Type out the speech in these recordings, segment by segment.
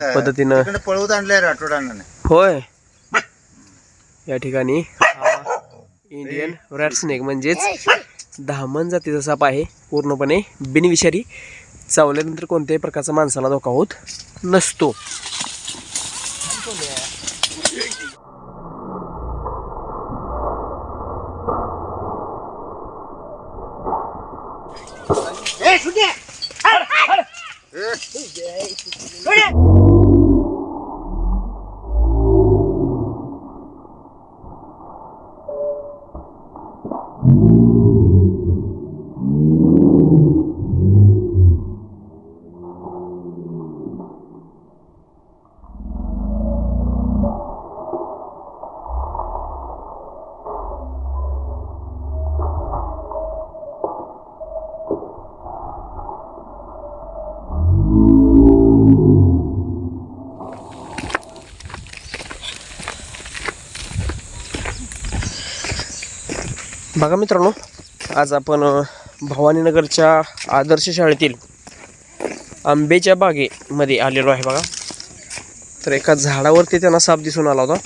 पद्धतीनं. पळवत आणलंय राठोडानं होय. या ठिकाणी हा इंडियन रॅट स्नेक म्हणजेच धामण जातीचा साप आहे. पूर्णपणे बिनविषारी चावल्यानंतर कोणत्याही प्रकारचा माणसाला धोका होत नसतो. बघा मित्रांनो आज आपण भवानीनगरच्या आदर्श शाळेतील आंबेच्या बागेमध्ये आलेलो आहे बघा. तर एका झाडावरती त्यांना साप दिसून आला होता.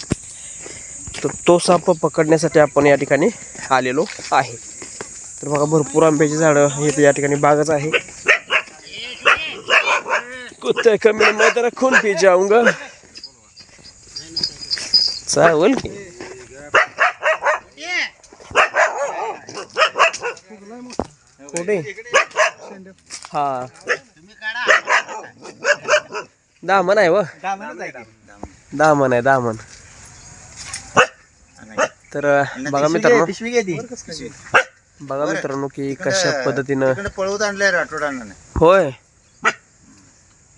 तर तो साप पकडण्यासाठी आपण या ठिकाणी आलेलो आहे. तर बघा भरपूर आंब्याची झाडं हे या ठिकाणी बागच आहे. कुत्ते कमी मैं तेरा खून पी जाऊंगा चावल की. कुठे हा. दामन आहे व. दामन आहे दामन. तर बघा मित्रांनो. बघा मित्रांनो की कशा पद्धतीनं पळवत आणलंय राठोडानं. होय.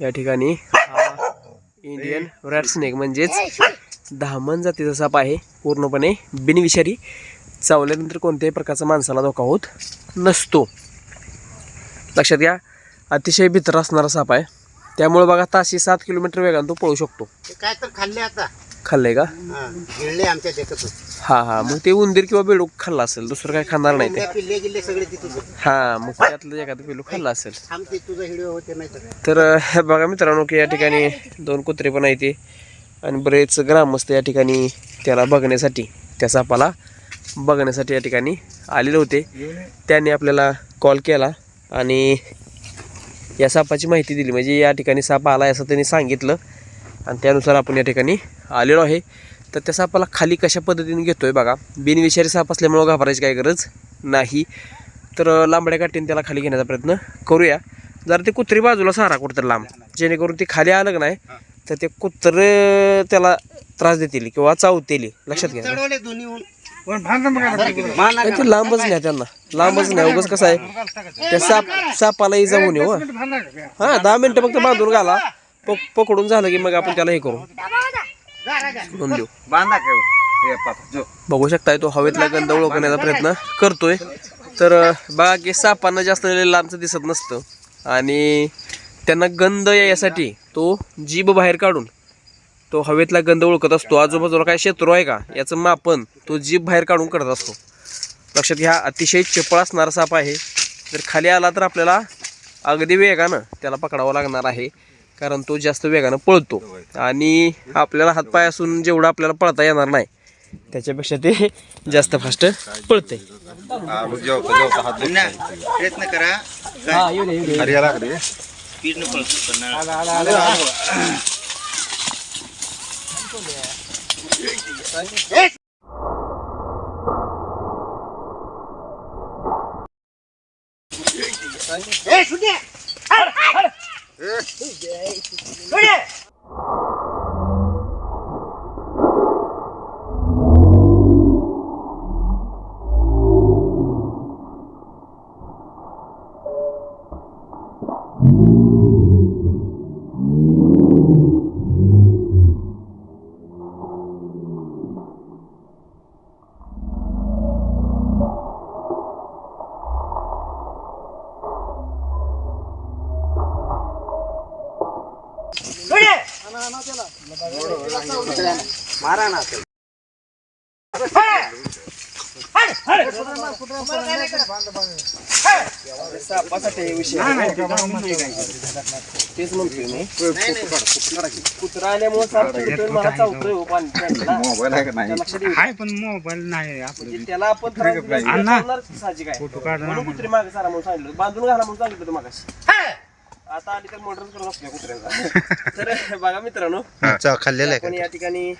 या ठिकाणी हा इंडियन रॅट स्नेक म्हणजेच धामण जातीचा साप आहे. पूर्णपणे बिनविषारी चावल्यानंतर कोणत्याही प्रकारचा माणसाला धोका होत नसतो. लक्षात घ्या. अतिशय भित्र असणारा साप आहे. त्यामुळे बघा ताशी सात किलोमीटर वेगाने तो पळू शकतो. काय तर खाल्ले आता. खाल्लंय का? गिळले आमच्या देखत हा हा. मग ते उंदीर किंवा बेडूक खाल्ला असेल दुसरं काय खाणार नाही ते. पिल्ले गिल्ले सगळे ती तुझं. हा मग त्यातलं एखादं पेलू खाल्ला असेल. थांबते तुझा हिडिओ होते नाही तर. बघा मित्रांनो की या ठिकाणी दोन कुत्रे पण आहेत ते. आणि बरेच ग्रामस्थ या ठिकाणी त्याला बघण्यासाठी त्या सापाला बघण्यासाठी या ठिकाणी आलेले होते. त्यांनी आपल्याला कॉल केला. आणि या सापाची माहिती दिली. म्हणजे या ठिकाणी साप आला असं त्यांनी सांगितलं. आणि त्यानुसार आपण या ठिकाणी आलेलो आहे. तर त्या सापाला खाली कशा पद्धतीने घेतो आहे बघा. बिनविषारी साप असल्यामुळं घाबरायची काही गरज नाही. तर लांबड्या काठीने त्याला खाली घेण्याचा प्रयत्न करूया. जर ते कुत्री बाजूला सारा कुठतर लांब. जेणेकरून ते खाली आलं नाही तर ते कुत्र त्याला त्रास देतील किंवा चावतील. लक्षात घ्या. दोन्ही नाही, ते लांबच नाही त्यांना. लांबच नाही उगाच कसं आहे त्या साप सापाला इजा होऊन येऊ हा. दहा मिनिटं फक्त बांधून घाला. प- पकडून झालं की मग आपण त्याला हे करू. सोडून देऊ. बघू शकताय तो हवेतला गंध ओळखण्याचा प्रयत्न करतोय. तर बघा की सापांना जास्त लांबचं दिसत नसतं. आणि त्यांना गंध यासाठी तो जीभ बाहेर काढून तो हवेतला गंध ओळखत असतो. आजूबाजूला काय क्षेत्र आहे का? याचं मापन तो जीभ बाहेर काढून करत असतो. लक्षात घ्या अतिशय चपळ असणारा साप आहे. जर खाली आला तर आपल्याला अगदी वेगानं त्याला पकडावं लागणार आहे. कारण तो जास्त वेगानं पळतो. आणि आपल्याला हातपाय असून जेवढं आपल्याला पळता येणार नाही त्याच्यापेक्षा ते जास्त फास्ट पळते प्रयत्न करा स्पीडनं पळतो पण मारा ना हे तेच म्हणतोय मी कुत्रा आल्यामुळे नाही येऊ दे. हाय पण मोबाईल नाही आपलं त्याला आपण त्रास अण्णा. चालणारच की साहजिक आहे. फोटो काढ ना म्हणून कुत्री मागे सारा म्हणून सांगितलं बांधून घाला म्हणून सांगितलं मागाशी आता आली तर मोटर करत असल्या कुत्र्याचा. तर बघा मित्रांनो खाल्लेलं आपण या ठिकाणी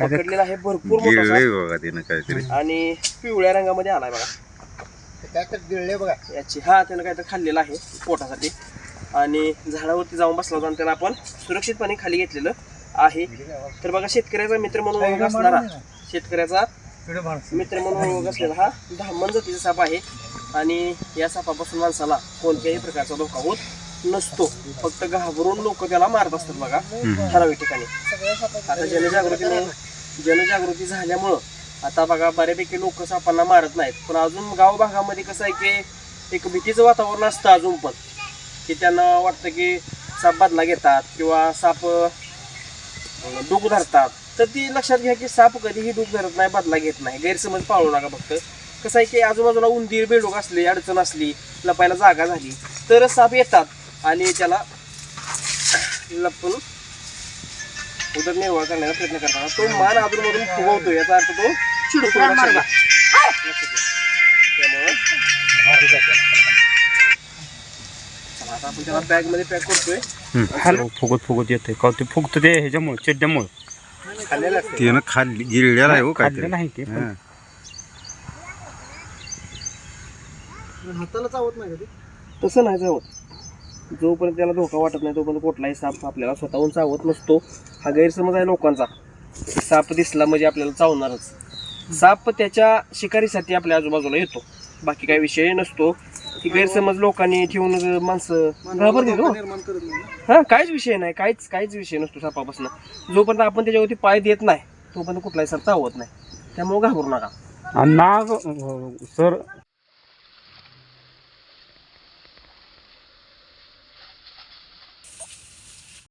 पकडलेला आहे भरपूर मोठा साप. गिळले बघा तिनं काहीतरी. आणि पिवळ्या रंगामध्ये आलाय बघा. याची हा त्यानं काहीतरी खाल्लेलं आहे पोटासाठी. आणि झाडावरती जाऊन बसला होता आणि त्याला आपण सुरक्षितपणे खाली घेतलेलं आहे. तर बघा शेतकऱ्याचा मित्र म्हणून ओळख असणारा शेतकऱ्याचा मित्र म्हणून ओळख असलेला हा धामण जातीचा साप आहे. आणि या सापापासून माणसाला कोणत्याही प्रकारचा धोका होत नसतो. फक्त घाबरून लोक त्याला मारत असतात बघा ठराविक ठिकाणी. आता जनजागृतीने जनजागृती झाल्यामुळं आता बघा बऱ्यापैकी लोक सापांना मारत नाहीत. पण अजून गाव भागामध्ये कसं आहे की एक भीतीचं वातावरण असतं अजून पण. की त्यांना वाटतं की साप बदला घेतात किंवा साप डूक धरतात. तर ती लक्षात घ्या की साप कधीही डूक धरत नाही बदला घेत नाही. गैरसमज पाळू नका फक्त. कसं आहे की आजूबाजूला उंदीर बेडूक असले अडचण असली लपायला जागा झाली तरच साप येतात. आणि त्याला लपून उदरनिर्वाह करण्याचा प्रयत्न करताना तो मान अधूनमधून फुगवतो याचा अर्थ तो चिडतो आता आपण त्याला बॅगमध्ये पॅक करतोय. हॅलो. फुगत फुगत येते का ते फुगत ते ह्याच्यामुळे चिड्ड्यामुळे. खाल्लेलं असते. तिनं खाल्ली गिळलेला आहे हो खाल्लं काहीतरी. नाही ते पण. हा. तसं नाही चावत जोपर्यंत त्याला धोका वाटत नाही तोपर्यंत कुठलाही साप आपल्याला स्वतःहून चावत नसतो. हा गैरसमज आहे लोकांचा. साप दिसला म्हणजे आपल्याला चावणारच. साप त्याच्या शिकारीसाठी आपल्या आजूबाजूला येतो. बाकी काही विषय नसतो. ही गैरसमज लोकांनी ठेवून माणसं घाबरतील हो. हा काहीच विषय नाही. काहीच काहीच विषय नसतो सापापासून. जोपर्यंत आपण त्याच्यावरती पाय देत नाही तोपर्यंत कुठलाही साप चावत नाही. त्यामुळे घाबरू नका. आणि नाग सर